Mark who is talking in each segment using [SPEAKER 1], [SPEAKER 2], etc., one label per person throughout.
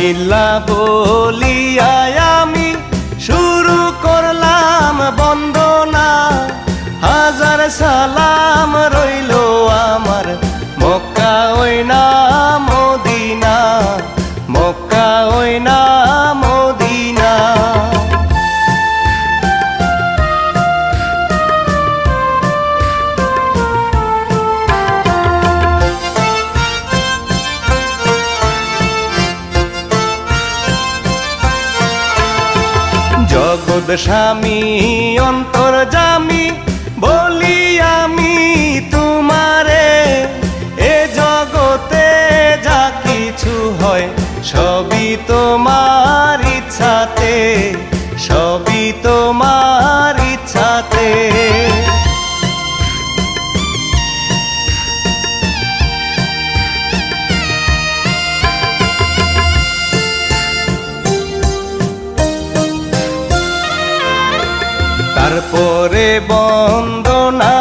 [SPEAKER 1] বিসমিল্লা বলিয়া স্বামী অন্তর তারপরে বন্দনা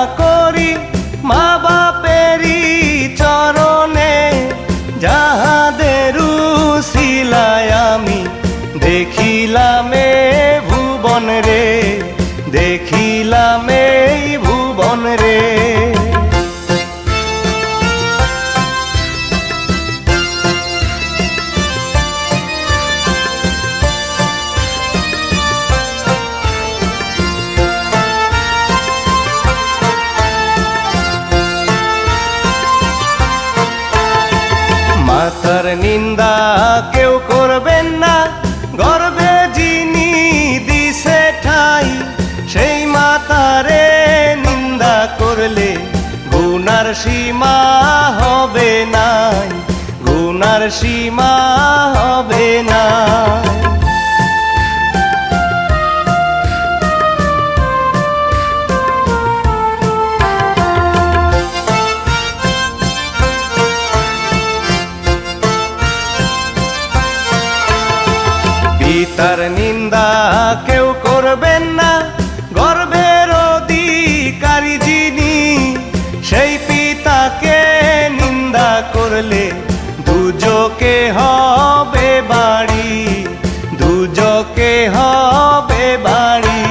[SPEAKER 1] নিন্দা কেউ করবেন না। গর্বে যিনি দিছে ঠাই, সেই মাতারে নিন্দা করলে গুনার সীমা হবে নাই। গুনার সীমা করলে দুজকে হবে বাড়ি দুজকে হবে বাড়ি।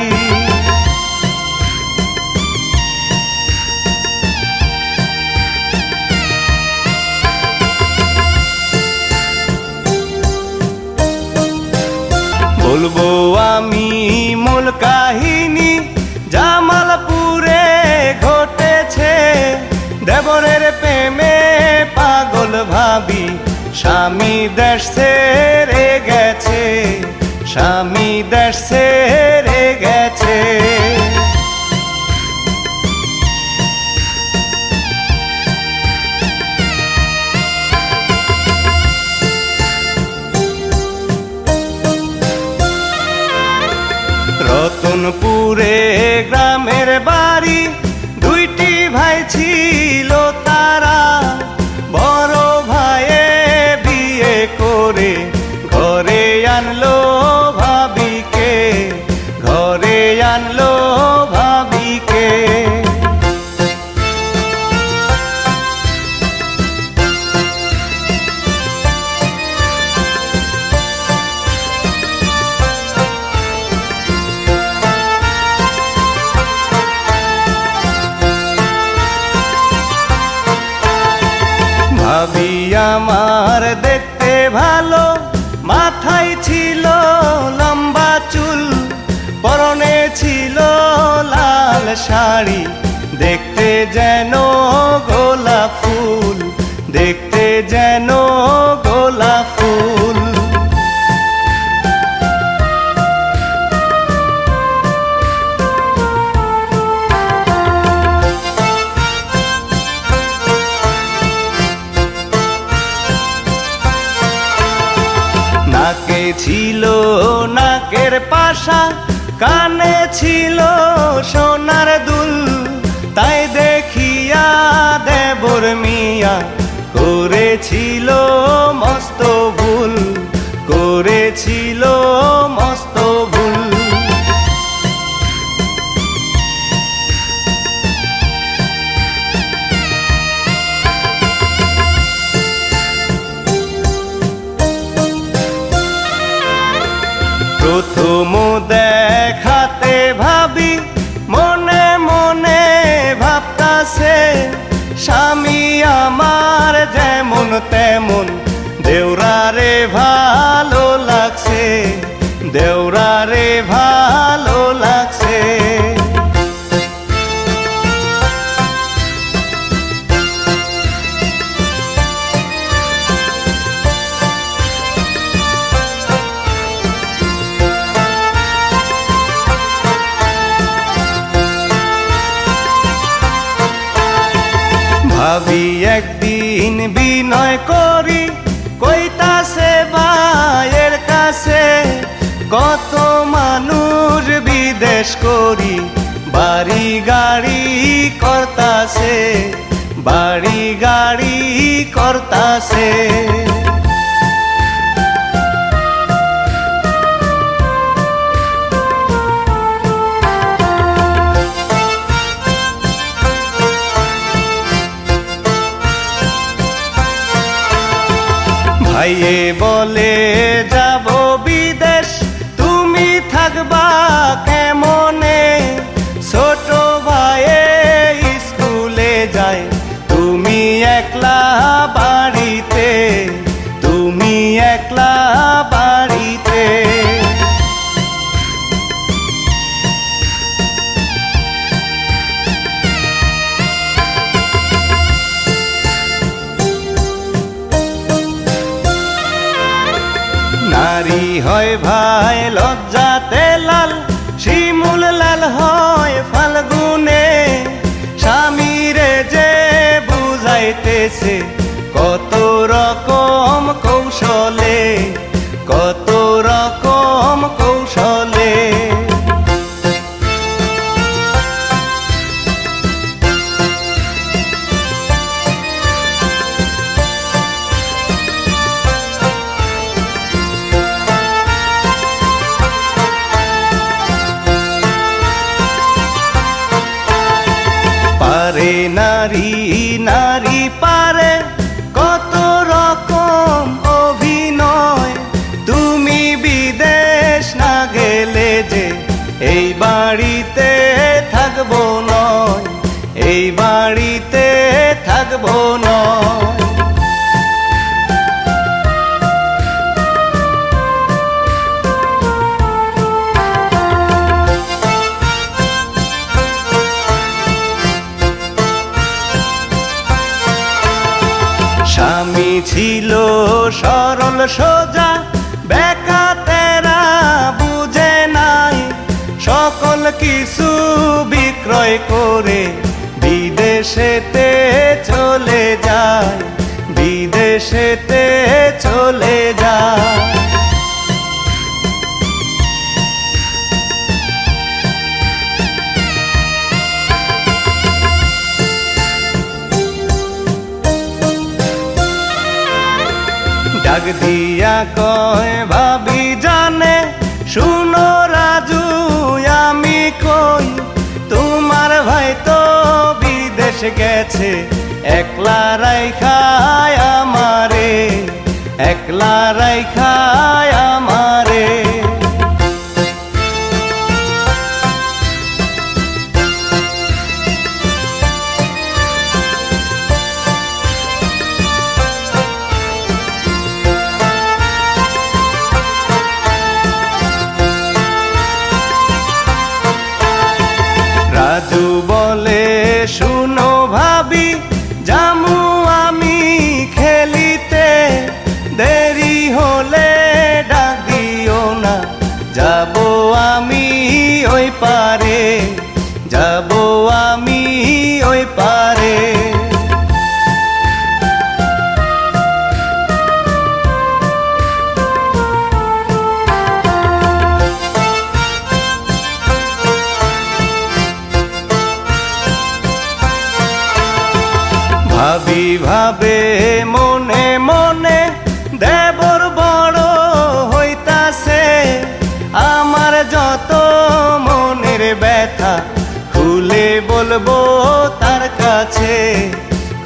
[SPEAKER 1] বলব আমি মূল কাহিনী জামালপুরে ঘটেছে দেবরের স্বামী দেশ ছেড়ে গেছে স্বামী দেশ ছেড়ে গেছে। রতনপুরে আমার দেখতে ভালো। মাথায় ছিল লম্বা চুল, পরনে ছিল লাল শাড়ি। দেখতে যেন গোলাপ ফুল, দেখতে ছিল নাকের পাশা কানে ছিল সোনার দুল। তাই দেখিয়া দেবর মিয়া করেছিল মস্ত তেমন। দেওরারে ভালো লাগছে দেওরারে ভালো কত মানুষ বিদেশ করি বাড়ি গাড়ি করতাছে বাড়ি গাড়ি করতাছে। ভাইয়ে বলে নারী হয় ভাই, লজ্জাতে লাল, শিমুল লাল হয় ফাল্গুনে। স্বামীরে যে বুঝাইতেছে, কত রকম কৌশলে নারী নারী পারে কত রকম অভিনয়। তুমি বিদেশ না গেলে যে এই বাড়িতে থাকব নয়, এই বাড়িতে থাকব স্বামী ছিল সরল, সোজা, বেকা, তেরা, বুঝে নাই। সকল কিছু বিক্রয় করে বিদেশেতে চলে যায়। বিদেশেতে চলে দিয়া কয়, ভাবি জানে, শুনো রাজু, আমি কই? তোমার ভাই তো বিদেশ গেছে, একলা রাইখায় আমারে, একলা রাইখায় আমারে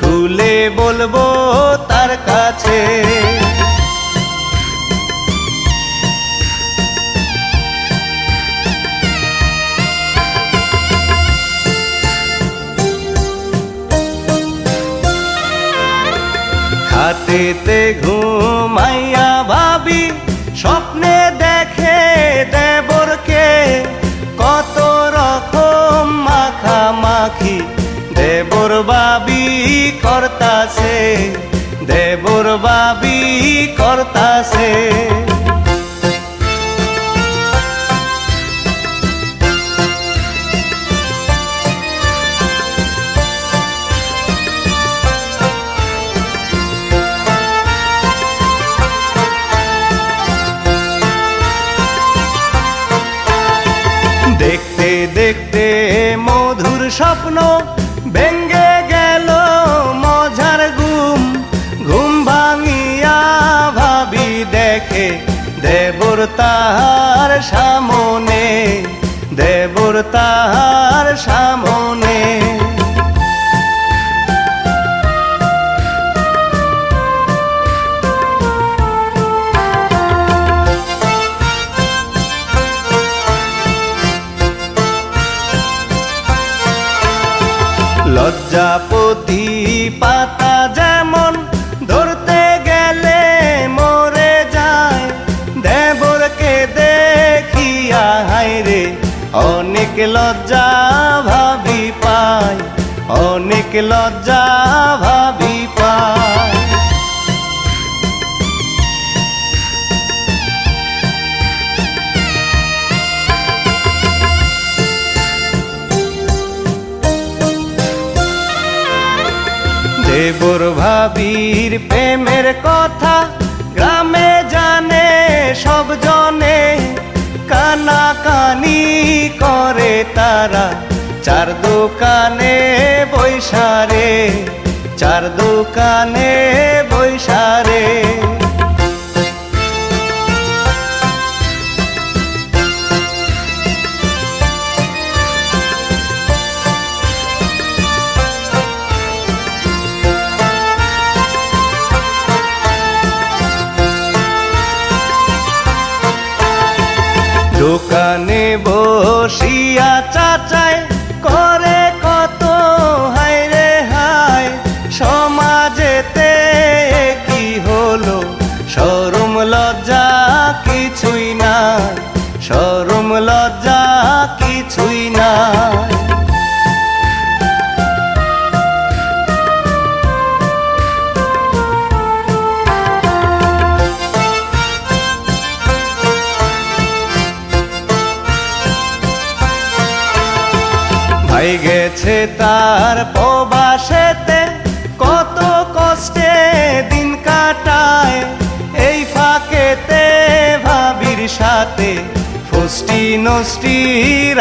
[SPEAKER 1] খুলে বলব তার কাছে। রাতেতে ঘুমাইয়া ভাবি স্বপ্নে দেখে দেবরকে বাবি করতাছে দেবর বাবি করতাছে। দেখতে দেখতে মধুর স্বপ্ন তাহার সামনে দেবর তাহার লজ্জা ভাবি পায়। দেবর ভাবির প্রেমের কথা গ্রামে জানে, সব জনে কানা কানি করে তারা। চার দোকানে বৈশারে চার দোকানে বৈশারে। তার প্রবাসেতে কত কষ্টে দিন কাটায়। এই ফাঁকেতে ভাবির সাথে ফষ্টি নষ্টি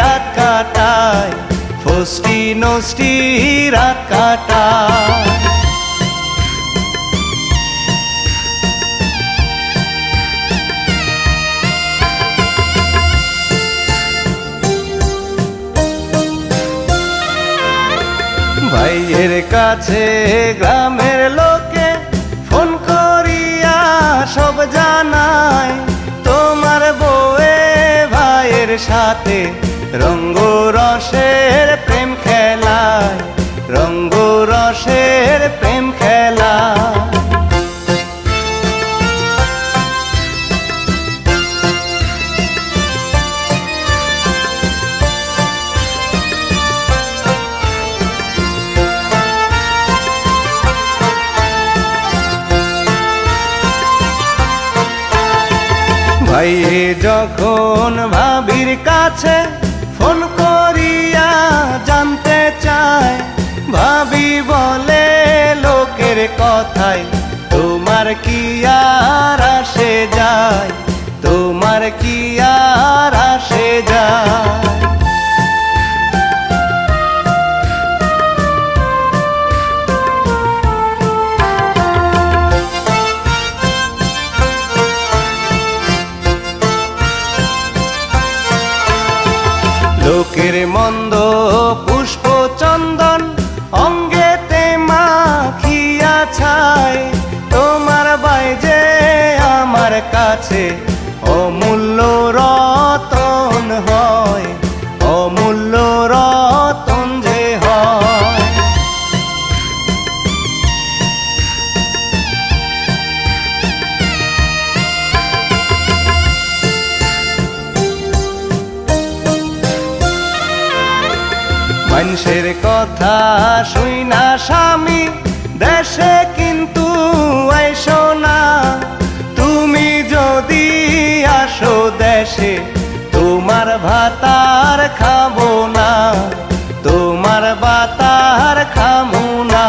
[SPEAKER 1] রাত কাটায়। ফষ্টি নষ্টি রাত কাটায়। ভাইয়ের কাছে, গ্রামের লোকে ফোন করিয়া সব জানায়। তোমার বউয়ে ভাইয়ের সাথে রঙ্গ রসের প্রেম খেলায়। রঙ্গ রসের প্রেম ভাই যখন ভাবির কাছে অমূল্য রতন হয়, অমূল্য রতন যে হয়। মানুষের কথা শুই না স্বামী, দেশে কিন্তু আইসো তোমার ভাতার খাব না তোমার বাতার খামু না।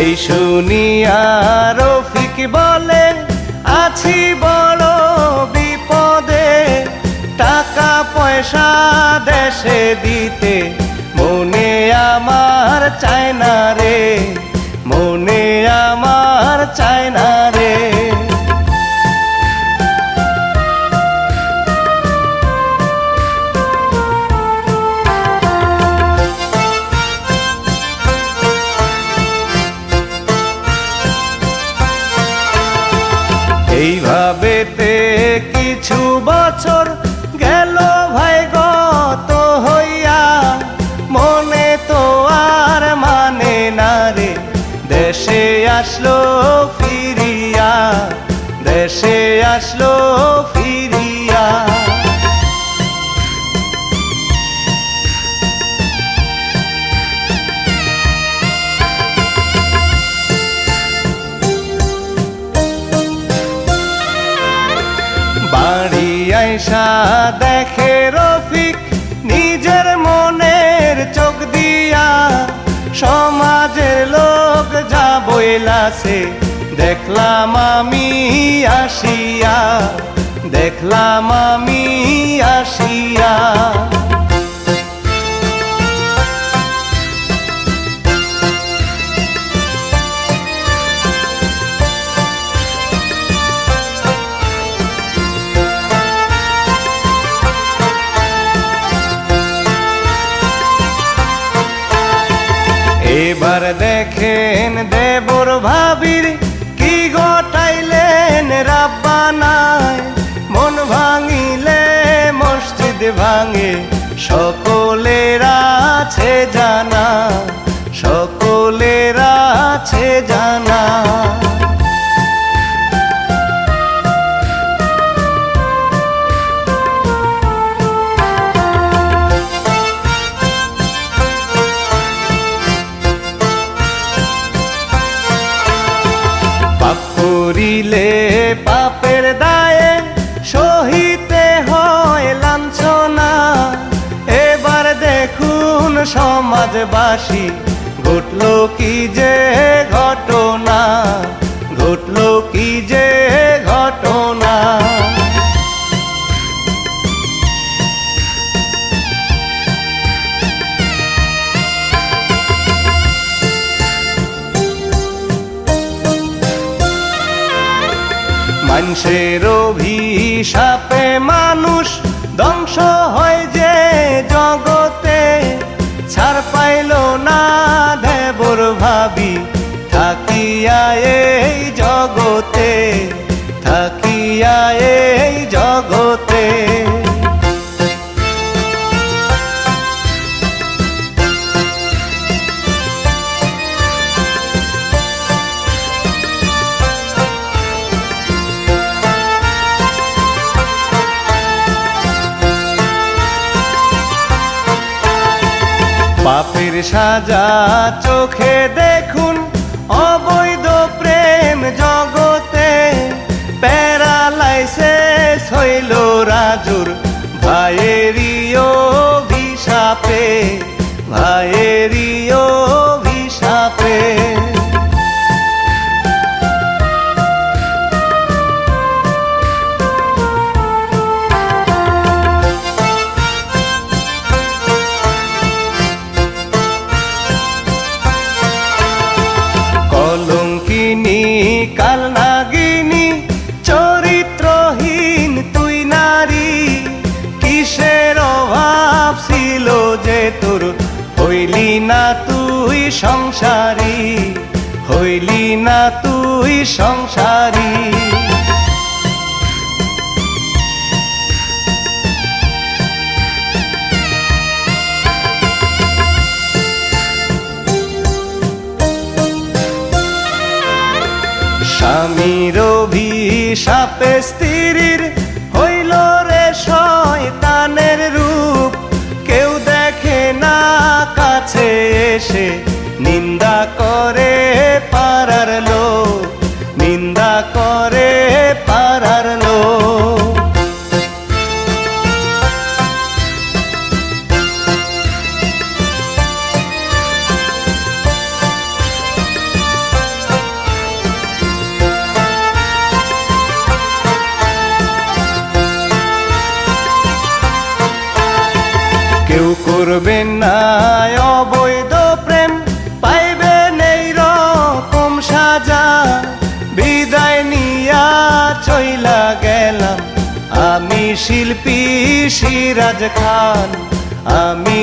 [SPEAKER 1] এই শুনিয়া আছি বড় আসলো ফিরিয়া দেশে আসলো বইলাছে দেখলাম আমি আসিয়া দেখলাম আমি আসিয়া। এবার দেখেন আছে জানা সকলের আছে জানা। সমাজবাসী ঘটল কি যে ঘটনা? ঘটল কি যে ঘটনা? মানুষের অভিশাপে মানুষ ধ্বংস হয় জগতে থাকিয়া এই জগতে। পাপের সাজা চোখে দেখুন ভাইয়েরই ভিসাপে ভাইয়েরই ছিল যে তোর হইলি না তুই সংসারী হইলি না তুই সংসারী। স্বামীর অভিশাপে এসে নিন্দা করে।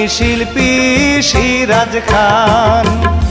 [SPEAKER 1] শিল্পী সিরাজ খান।